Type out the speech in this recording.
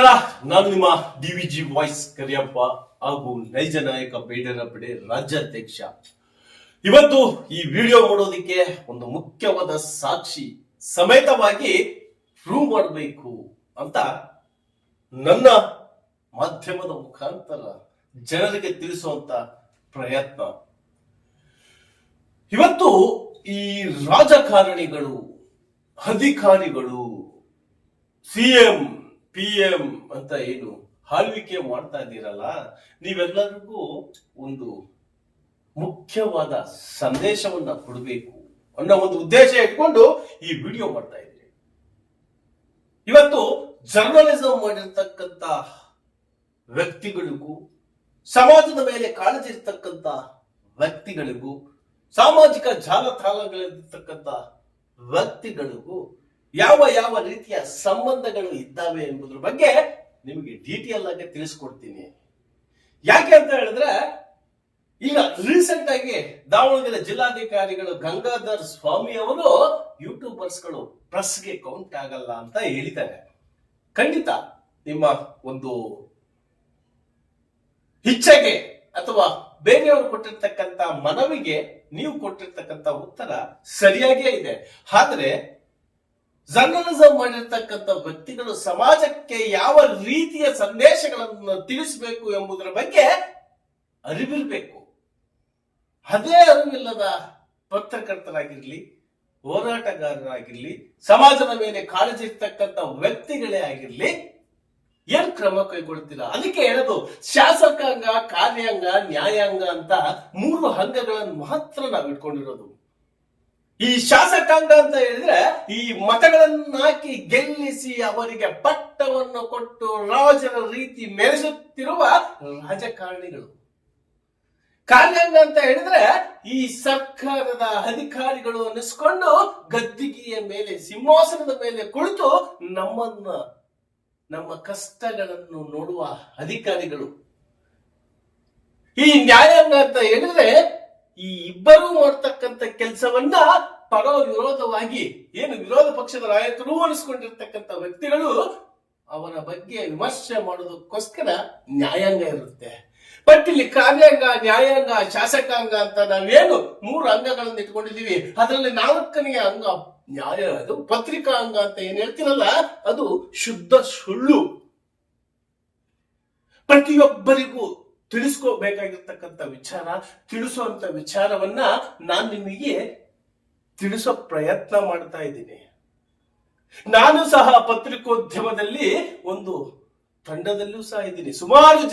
ನಮಸ್ಕಾರ, ನಾನು ನಿಮ್ಮ D V G voice Kariyappa ಹಾಗೂ ನೈಜ ನಾಯಕ ಬೇಡರ ಪಡೆ ರಾಜ್ಯಾಧ್ಯಕ್ಷ. ಇವತ್ತು ಈ ವಿಡಿಯೋ ನೋಡೋದಿಕ್ಕೆ ಒಂದು ಮುಖ್ಯವಾದ ಸಾಕ್ಷಿ ಸಮೇತವಾಗಿ ಪ್ರೂವ್ ಮಾಡಬೇಕು ಅಂತ ನನ್ನ ಮಾಧ್ಯಮದ ಮುಖಾಂತರ ಜನರಿಗೆ ತಿಳಿಸುವಂತ ಪ್ರಯತ್ನ. ಇವತ್ತು ಈ ರಾಜಕಾರಣಿಗಳು, ಅಧಿಕಾರಿಗಳು ಸಿಎಂ ಪಿ ಎಂ ಅಂತ ಏನು ಆಳ್ವಿಕೆ ಮಾಡ್ತಾ ಇದ್ದೀರಲ್ಲ, ನೀವೆಲ್ಲರಿಗೂ ಒಂದು ಮುಖ್ಯವಾದ ಸಂದೇಶವನ್ನ ಕೊಡಬೇಕು ಅನ್ನೋ ಒಂದು ಉದ್ದೇಶ ಇಟ್ಕೊಂಡು ಈ ವಿಡಿಯೋ ಮಾಡ್ತಾ ಇದ್ದೀವಿ ಇವತ್ತು ಜರ್ನಲಿಸಂ ಮಾಡಿರ್ತಕ್ಕಂತ ವ್ಯಕ್ತಿಗಳಿಗೂ, ಸಮಾಜದ ಮೇಲೆ ಕಾಳಜಿ ಇರ್ತಕ್ಕಂತ ವ್ಯಕ್ತಿಗಳಿಗೂ, ಸಾಮಾಜಿಕ ಜಾಲತಾಣಗಳಿರ್ತಕ್ಕಂತ ವ್ಯಕ್ತಿಗಳಿಗೂ ಯಾವ ಯಾವ ರೀತಿಯ ಸಂಬಂಧಗಳು ಇದ್ದಾವೆ ಎಂಬುದ್ರ ಬಗ್ಗೆ ನಿಮಗೆ ಡೀಟೇಲ್ ಆಗಿ ತಿಳಿಸ್ಕೊಡ್ತೀನಿ. ಯಾಕೆ ಅಂತ ಹೇಳಿದ್ರೆ, ಈಗ ರೀಸೆಂಟ್ ಆಗಿ ದಾವಣಗೆರೆ ಜಿಲ್ಲಾಧಿಕಾರಿಗಳು ಗಂಗಾಧರ್ ಸ್ವಾಮಿ ಅವರು ಯೂಟ್ಯೂಬರ್ಸ್ಗಳು ಪ್ರೆಸ್ಗೆ ಕೌಂಟ್ ಆಗಲ್ಲ ಅಂತ ಹೇಳಿದ್ದಾರೆ. ಖಂಡಿತ ನಿಮ್ಮ ಒಂದು ಇಚ್ಛೆಗೆ ಅಥವಾ ಬೇರೆಯವರು ಕೊಟ್ಟಿರ್ತಕ್ಕಂಥ ಮನವಿಗೆ ನೀವು ಕೊಟ್ಟಿರ್ತಕ್ಕಂಥ ಉತ್ತರ ಸರಿಯಾಗೇ ಇದೆ. ಆದ್ರೆ ಜರ್ನಲಿಸಂ ಮಾಡಿರ್ತಕ್ಕಂಥ ವ್ಯಕ್ತಿಗಳು ಸಮಾಜಕ್ಕೆ ಯಾವ ರೀತಿಯ ಸಂದೇಶಗಳನ್ನು ತಿಳಿಸಬೇಕು ಎಂಬುದರ ಬಗ್ಗೆ ಅರಿವಿರಬೇಕು. ಅದೇ ಅರಿವಿಲ್ಲದ ಪತ್ರಕರ್ತರಾಗಿರ್ಲಿ, ಹೋರಾಟಗಾರರಾಗಿರ್ಲಿ, ಸಮಾಜದ ಮೇಲೆ ಕಾಳಜಿ ಇರ್ತಕ್ಕಂಥ ವ್ಯಕ್ತಿಗಳೇ ಆಗಿರ್ಲಿ, ಏನ್ ಕ್ರಮ ಕೈಗೊಳ್ತಿಲ್ಲ ಅದಕ್ಕೆ ಹೇಳೋದು, ಶಾಸಕಾಂಗ, ಕಾರ್ಯಾಂಗ, ನ್ಯಾಯಾಂಗ ಅಂತ ಮೂರು ಅಂಗಗಳನ್ನು ಮಾತ್ರ ನಾವು ಇಟ್ಕೊಂಡಿರೋದು ಈ ಶಾಸಕಾಂಗ ಅಂತ ಹೇಳಿದ್ರೆ ಈ ಮತಗಳನ್ನು ಹಾಕಿ ಗೆಲ್ಲಿಸಿ ಅವರಿಗೆ ಪಟ್ಟವನ್ನು ಕೊಟ್ಟು ರಾಜರ ರೀತಿ ಮೆರೆಸುತ್ತಿರುವ ರಾಜಕಾರಣಿಗಳು. ಕಾರ್ಯಾಂಗ ಅಂತ ಹೇಳಿದ್ರೆ ಈ ಸರ್ಕಾರದ ಅಧಿಕಾರಿಗಳು ಅನ್ನಿಸ್ಕೊಂಡು ಗದ್ದಿಗೆಯ ಮೇಲೆ, ಸಿಂಹಾಸನದ ಮೇಲೆ ಕುಳಿತು ನಮ್ಮನ್ನ, ನಮ್ಮ ಕಷ್ಟಗಳನ್ನು ನೋಡುವ ಅಧಿಕಾರಿಗಳು. ಈ ನ್ಯಾಯಾಂಗ ಅಂತ ಹೇಳಿದ್ರೆ ಈ ಇಬ್ಬರು ಮಾಡ್ತಕ್ಕಂಥ ಕೆಲಸವನ್ನ ಪರೋ ವಿರೋಧವಾಗಿ ಏನು ವಿರೋಧ ಪಕ್ಷದ ನಾಯಕರು ಅನಿಸ್ಕೊಂಡಿರ್ತಕ್ಕಂಥ ವ್ಯಕ್ತಿಗಳು ಅವರ ಬಗ್ಗೆ ವಿಮರ್ಶೆ ಮಾಡೋದಕ್ಕೋಸ್ಕರ ನ್ಯಾಯಾಂಗ ಇರುತ್ತೆ. ಬಟ್ ಇಲ್ಲಿ ಕಾರ್ಯಾಂಗ, ನ್ಯಾಯಾಂಗ, ಶಾಸಕಾಂಗ ಅಂತ ನಾವೇನು ಮೂರು ಅಂಗಗಳನ್ನು ಇಟ್ಕೊಂಡಿದ್ದೀವಿ. ಅದರಲ್ಲಿ ನಾಲ್ಕನೆಯ ಅಂಗ ನ್ಯಾಯ, ಅದು ಪತ್ರಿಕಾ ಅಂಗ ಅಂತ ಏನ್ ಹೇಳ್ತೀರಲ್ಲ ಅದು ಶುದ್ಧ ಸುಳ್ಳು. ಪ್ರತಿಯೊಬ್ಬರಿಗೂ ತಿಳಿಸ್ಕೋಬೇಕಾಗಿರ್ತಕ್ಕಂಥ ವಿಚಾರ ತಿಳಿಸುವಂತ ವಿಚಾರವನ್ನ ನಾನು ನಿಮಗೆ ತಿಳಿಸೋ ಪ್ರಯತ್ನ ಮಾಡ್ತಾ ಇದ್ದೀನಿ. ನಾನು ಸಹ ಪತ್ರಿಕೋದ್ಯಮದಲ್ಲಿ ಒಂದು ತಂಡದಲ್ಲೂ ಸಹ ಇದ್ದೀನಿ. ಸುಮಾರು